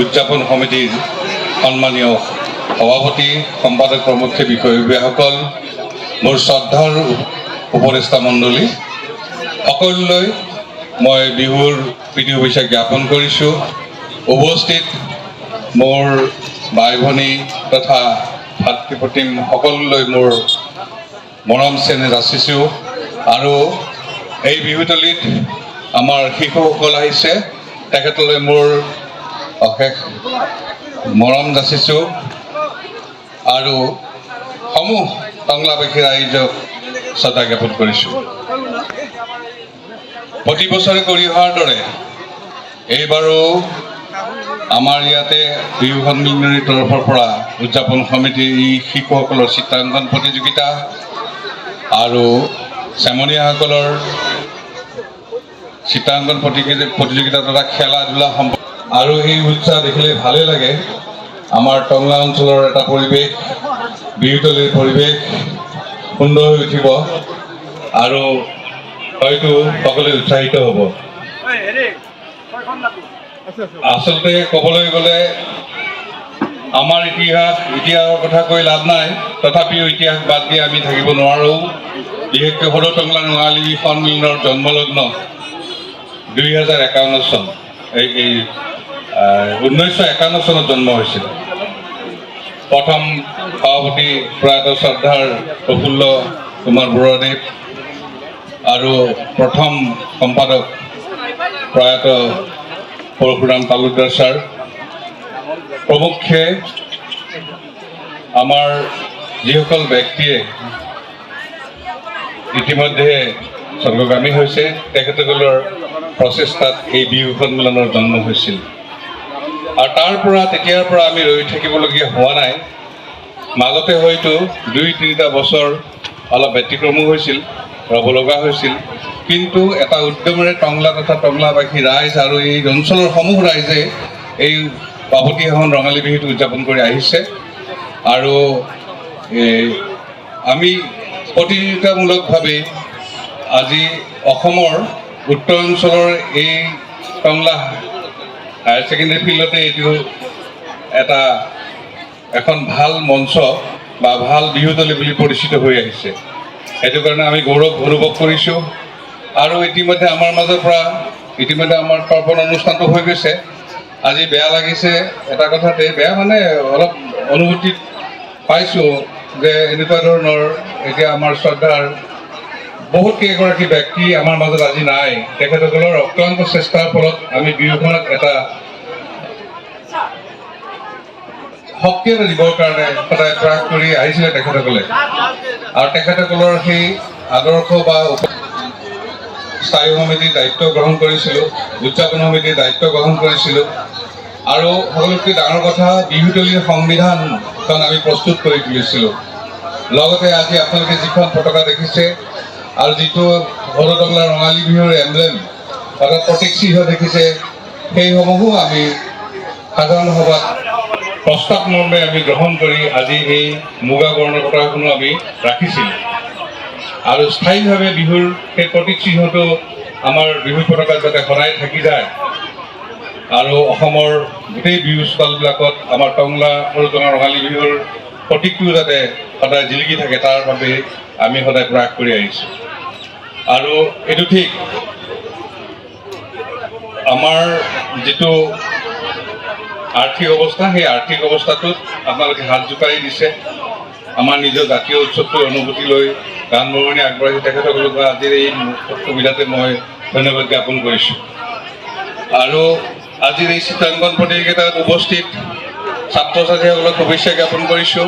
উদযাপন সমিতিৰ সন্মানীয় সভাপতি, সম্পাদক প্ৰমুখ্য বিষয়ববীয়াসকল মোৰ শ্ৰদ্ধাৰ উপদেষ্টা মণ্ডলী, সকলোলৈ মই বিহুৰ প্ৰীতি শুভেচ্ছা জ্ঞাপন কৰিছোঁ। উপস্থিত মোৰ বাই ভনী তথা ভাতৃ প্ৰতিম সকলোলৈ মোৰ মৰম চেনেহ যাচিছোঁ। আৰু এই বিহুতলীত আমাৰ শিশুসকল আহিছে, তেখেতলৈ মোৰ অশেষ মৰম যাচিছোঁ আৰু সমূহ টংলাবাসী ৰাইজক শ্ৰদ্ধা জ্ঞাপন কৰিছোঁ। প্ৰতি বছৰে কৰি অহাৰ দৰে এইবাৰো আমাৰ ইয়াতে বিহু সন্মিলনীৰ তৰফৰ পৰা উদযাপন সমিতিৰ এই শিশুসকলৰ চিত্ৰাংকন প্ৰতিযোগিতা আৰু চেমনীয়াসকলৰ চিত্ৰাংকন প্ৰতিযোগিতা তথা খেলা ধূলা সম্প আৰু এই উৎসাহ দেখিলে ভালে লাগে। আমাৰ টংলা অঞ্চলৰ এটা পৰিৱেশ বিহুতলীৰ পৰিৱেশ সুন্দৰ হৈ উঠিব। আৰু হয়তো সকলোৱে উৎসাহিত হ'ব। আচলতে ক'বলৈ গ'লে আমাৰ ইতিহাস ইতিহাসৰ কথা কৈ লাভ নাই। তথাপিও ইতিহাস বাদ দি আমি থাকিব নোৱাৰোঁ। বিশেষকৈ সৰু টংলা ৰঙালী সন্মিলনৰ জন্মলগ্ন দুই হাজাৰ একাৱন্ন চন। এই ঊনৈছশ একাৱন্ন চনত জন্ম হৈছিল। প্ৰথম সভাপতি প্ৰয়াত শ্ৰদ্ধাৰ প্ৰফুল্ল কুমাৰ বৰুৱাদেৱ আৰু প্ৰথম সম্পাদক প্ৰয়াত পৰশুৰাম তালুকদাৰ ছাৰ। প্ৰমুখ্যে আমাৰ যিসকল ব্যক্তিয়ে ইতিমধ্যে স্বৰ্গগামী হৈছে, তেখেতসকলৰ প্ৰচেষ্টাত এই বিহু সন্মিলনৰ জন্ম হৈছিল। আৰু তাৰ পৰা তেতিয়াৰ পৰা আমি ৰৈ থাকিবলগীয়া হোৱা নাই। মাজতে হয়তো দুই, তিনিটা বছৰ অলপ ব্যতিক্ৰমো হৈছিল, ৰ'ব লগা হৈছিল। কিন্তু এটা উদ্যমেৰে টংলা তথা টংলাবাসী ৰাইজ আৰু এই অঞ্চলৰ সমূহ ৰাইজে এই বাপতিসাহোন ৰঙালী বিহুটো উদযাপন কৰি আহিছে। আৰু আমি প্ৰতিযোগিতামূলকভাৱে আজি অসমৰ উত্তৰ অঞ্চলৰ এই টংলা হায়াৰ ছেকেণ্ডেৰী ফিল্ডতে এইটো এটা এখন ভালো মঞ্চ বা ভালো বিহুতলী বুলি পৰিচিত হৈ আহিছে। সেইটো কাৰণে আমি গৌৰৱ অনুভৱ কৰিছোঁ। আৰু ইতিমধ্যে আমাৰ মাজৰ পৰা, ইতিমধ্যে আমাৰ তৰ্পণ অনুষ্ঠানটো হৈ গৈছে। আজি বেয়া লাগিছে, এটা কথাতে বেয়া মানে অলপ অনুভূতিত পাইছোঁ যে এনেকুৱা ধৰণৰ এতিয়া আমাৰ শ্ৰদ্ধাৰ বহুত কেইগৰাকী ব্যক্তি আমাৰ মাজত আজি নাই। তেখেতসকলৰ অক্লান্ত চেষ্টাৰ ফলত আমি বিহুখনক এটা শক্তি এটা দিবৰ কাৰণে সদায় প্ৰয়াস কৰি আহিছিলে তেখেতসকলে। আৰু তেখেতসকলৰ সেই আদৰ্শ বা স্থায়ী সমিতিৰ দায়িত্ব গ্ৰহণ কৰিছিলোঁ, উদযাপন সমিতিৰ দায়িত্ব গ্ৰহণ কৰিছিলোঁ। আৰু সকলোতকৈ ডাঙৰ কথা, বিহুতলীৰ সংবিধানখন আমি প্ৰস্তুত কৰি তুলিছিলোঁ। লগতে আজি আপোনালোকে যিখন পতাকা দেখিছে আৰু যিটো সৰুটংলা ৰঙালী বিহুৰ এমব্লেম অৰ্থাৎ প্ৰতীক চিহ্ন দেখিছে, সেইসমূহো আমি সাধাৰণ সভাত প্ৰস্তাৱ মৰ্মে আমি গ্ৰহণ কৰি আজি এই মুগা বৰ্ণৰ পতাকাখনো আমি ৰাখিছিলোঁ। আৰু স্থায়ীভাৱে বিহুৰ সেই প্ৰতীক চিহ্নটো আমাৰ বিহু পতাকাত যাতে সদায় থাকি যায়, আৰু অসমৰ গোটেই বিহু স্থলবিলাকত আমাৰ টংলা সৰু ৰঙালী বিহুৰ প্ৰতীকটো যাতে সদায় জিলিকি থাকে, তাৰ বাবে আমি সদায় প্ৰয়াস কৰি আহিছোঁ। আৰু এইটো ঠিক, আমাৰ যিটো আৰ্থিক অৱস্থা, সেই আৰ্থিক অৱস্থাটোত আপোনালোকে হাত জোকাৰি দিছে। আমাৰ নিজৰ জাতীয় উৎসৱটোৰ অনুভূতি লৈ গান বৰঙণি আগবাঢ়ি তেখেতসকলক আজিৰ এই সুবিধাতে মই ধন্যবাদ জ্ঞাপন কৰিছোঁ। আৰু আজিৰ এই চিত্ৰাংকন প্ৰতিযোগিতাত উপস্থিত ছাত্ৰ ছাত্ৰীসকলক শুভেচ্ছা জ্ঞাপন কৰিছোঁ।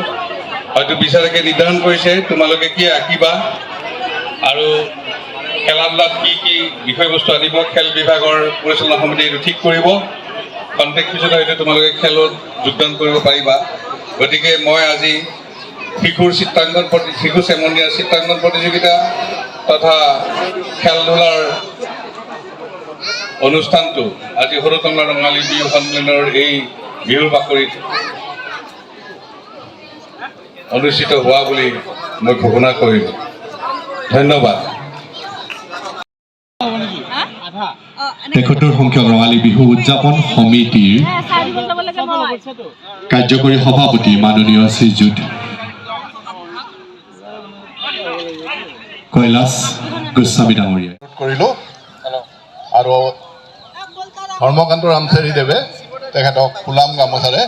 হয়তো বিচাৰকে নিৰ্ধাৰণ কৰিছে, তোমালোকে কি আঁকিবা? আৰু খেলা ধূলাত কি কি বিষয়বস্তু আনিব? খেল বিভাগৰ পৰিচালনা সমিতিয়ে এইটো ঠিক কৰিব। কণ্টেক্ট পিছত হয়তো তোমালোকে খেলত যোগদান কৰিব পাৰিবা। গতিকে মই আজি শিশুৰ চিত্ৰাংকন প্ৰতি শিশু চেমনীয়াৰ চিত্ৰাংকন প্ৰতিযোগিতা তথা খেল ধূলাৰ অনুষ্ঠানটো আজি সৰু টংলা ৰঙালী বিহু সন্মিলনৰ এই বিহুৰ অনুষ্ঠিত হোৱা বুলি মই ঘোষণা কৰিলোঁ। ধন্যবাদ। তেসত্তৰ সংখ্যক ৰঙালী বিহু উদযাপন সমিতিৰ কাৰ্যকৰী সভাপতি মাননীয় শ্ৰীযুত কৈলাশ গোস্বামী ডাঙৰীয়াই। কৰিলোঁ। আৰু ধৰ্মকান্ত ৰামচাৰীদেৱে তেখেতক ফুলাম গামোচাৰে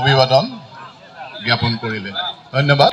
অভিবাদন জ্ঞাপন কৰিলে। ধন্যবাদ।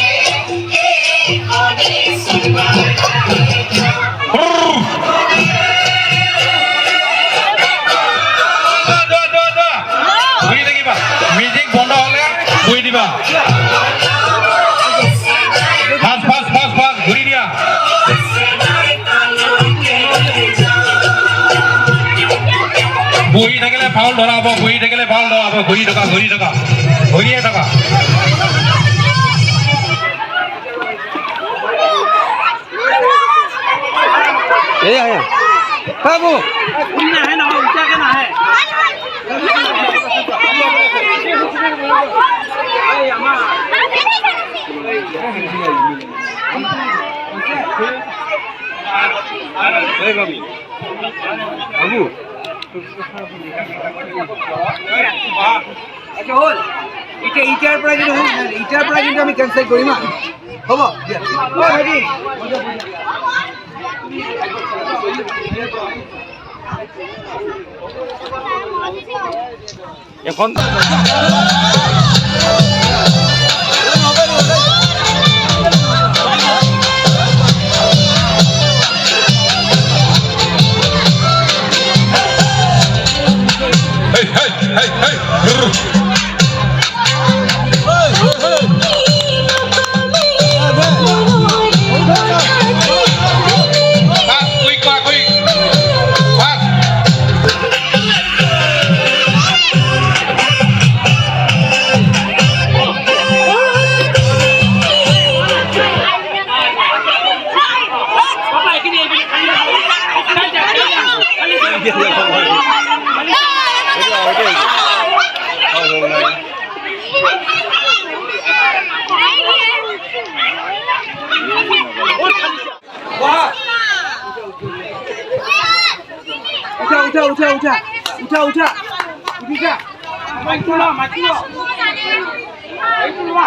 বহি থাকিলে ফাউল ধৰা হ'ব বহি থাকিলে ফাউল ধৰা হ'ব ঘূৰি থকা ঘূৰি থকা ঘূৰিয়ে থকা। আচ্ছা হ'ল। এতিয়া এতিয়াৰ পৰা কিন্তু এতিয়াৰ পৰা কিন্তু আমি কেঞ্চেল কৰিম হা হ'ব? দিয়া। উঠা। উঠা উঠিছা মাইকটো লোৱা মাইকটো লোৱা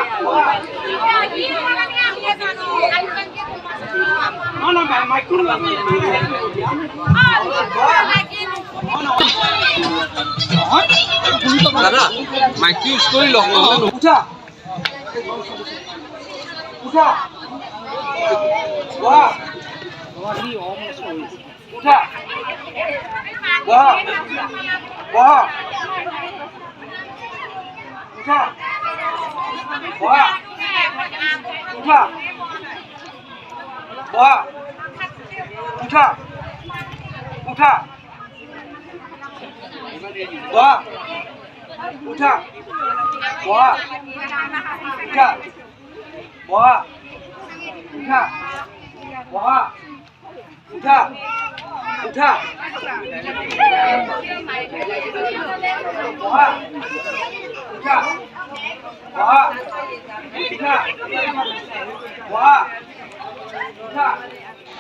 ন ন মাইকটো লোৱা দাদা মাইকটো ইউজ কৰি লওক উঠা উঠা। বহা উঠা। বহা উঠা। উঠা বহা উঠা উঠা বহা উঠা বহা উঠা বহা উঠা বহা উঠা উঠা বহা উঠা বহা উঠা উঠা।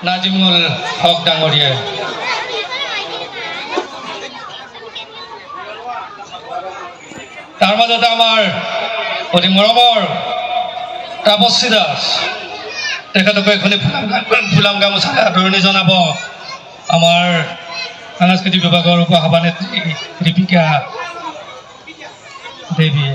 নাজিমুল হক ডাঙৰীয়াই তাৰ মাজতে আমাৰ অতি মৰমৰ তাপশ্ৰী দাস। তেখেতকো এখনি ফুলাম গামোচাৰে আদৰণি জনাব। আমাৰ সাংস্কৃতিক বিভাগৰ উপ সভানেত্ৰী দীপিকা দেৱীয়ে।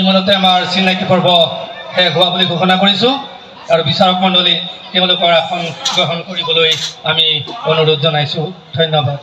ইমানতে আমাৰ চিনাকি পৰ্ব শেষ হোৱা বুলি ঘোষণা কৰিছোঁ। আৰু বিচাৰক মণ্ডলী, তেওঁলোকৰ আসন গ্ৰহণ কৰিবলৈ আমি অনুৰোধ জনাইছোঁ। ধন্যবাদ।